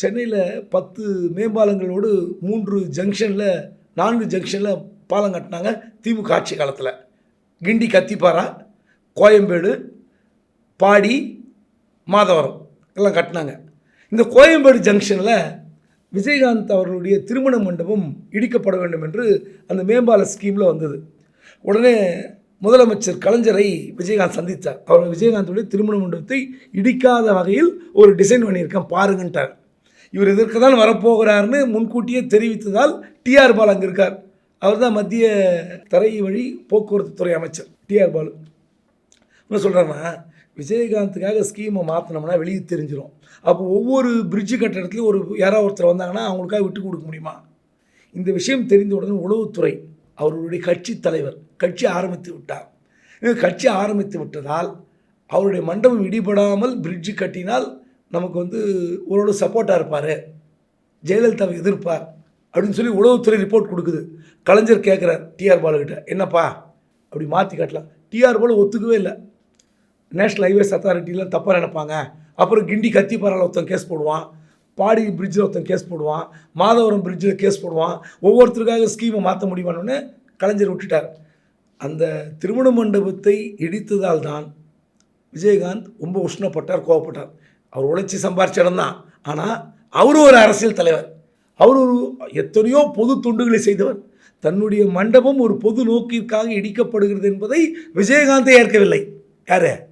சென்னையில் பத்து மேம்பாலங்களோடு மூன்று ஜங்ஷனில் நான்கு ஜங்ஷனில் பாலம் கட்டினாங்க திமுக ஆட்சி காலத்தில். கிண்டி கத்திப்பாரா கோயம்பேடு பாடி மாதவரம் எல்லாம் கட்டினாங்க. இந்த கோயம்பேடு ஜங்ஷனில் விஜயகாந்த் அவர்களுடைய திருமண மண்டபம் இடிக்கப்பட வேண்டும் என்று அந்த மேம்பால ஸ்கீமில் வந்தது. உடனே முதலமைச்சர் கலைஞரை விஜயகாந்த் சந்தித்தார். அவர் விஜயகாந்துடைய திருமண மண்டபத்தை இடிக்காத வகையில் ஒரு டிசைன் பண்ணியிருக்கேன் பாருங்கன்ட்டார். இவர் இதற்கு தான் வரப்போகிறார்னு முன்கூட்டியே தெரிவித்ததால் டிஆர் பால் அங்கே இருக்கார். அவர் தான் மத்திய தரை வழி போக்குவரத்து துறை அமைச்சர் டிஆர் பாலு. என்ன சொல்கிறேன்னா விஜயகாந்துக்காக ஸ்கீமை மாற்றினோம்னா வெளியே தெரிஞ்சிடும் அப்போ ஒவ்வொரு பிரிட்ஜு கட்டடத்துலையும் ஒரு யாராவது ஒருத்தர் வந்தாங்கன்னா அவங்களுக்காக விட்டு கொடுக்க முடியுமா? இந்த விஷயம் தெரிந்த உடனே உளவுத்துறை அவர்களுடைய கட்சி தலைவர் கட்சி ஆரம்பித்து விட்டார். கட்சி ஆரம்பித்து விட்டதால் அவருடைய மண்டபம் இடிபடாமல் பிரிட்ஜு கட்டினால் நமக்கு வந்து ஓரளவு சப்போர்ட்டாக இருப்பார். ஜெயலலிதாவை எதிர்ப்பார் அப்படின்னு சொல்லி உளவுத்துறை ரிப்போர்ட் கொடுக்குது. கலைஞர் கேட்குறார் டிஆர் பாலுக்கிட்ட என்னப்பா? அப்படி மாற்றி காட்டலாம் டிஆர் பாலு ஒத்துக்கவே இல்லை. நேஷ்னல் ஹைவேஸ் அத்தாரிட்டிலாம் தப்பாக நினைப்பாங்க. அப்புறம் கிண்டி கத்தி பரவாயில்ல ஒருத்தன் கேஸ் போடுவான். பாடி பிரிட்ஜில் ஒருத்தன் கேஸ் போடுவான். மாதவரம் பிரிட்ஜில் கேஸ் போடுவான். ஒவ்வொருத்தருக்காக ஸ்கீமை மாற்ற முடியுமான்னு கலைஞர் விட்டுட்டார். அந்த திருமண மண்டபத்தை இடித்ததால் தான் விஜயகாந்த் ரொம்ப உஷ்ணப்பட்டார் கோவப்பட்டார். அவர் உழைச்சி சம்பாரிச்ச இடம் தான். ஆனால் அவரும் ஒரு அரசியல் தலைவர். அவர் ஒரு எத்தனையோ பொது தொண்டுகளை செய்தவர். தன்னுடைய மண்டபம் ஒரு பொது நோக்கிற்காக இடிக்கப்படுகிறது என்பதை விஜயகாந்தே ஏற்கவில்லை. யாரு?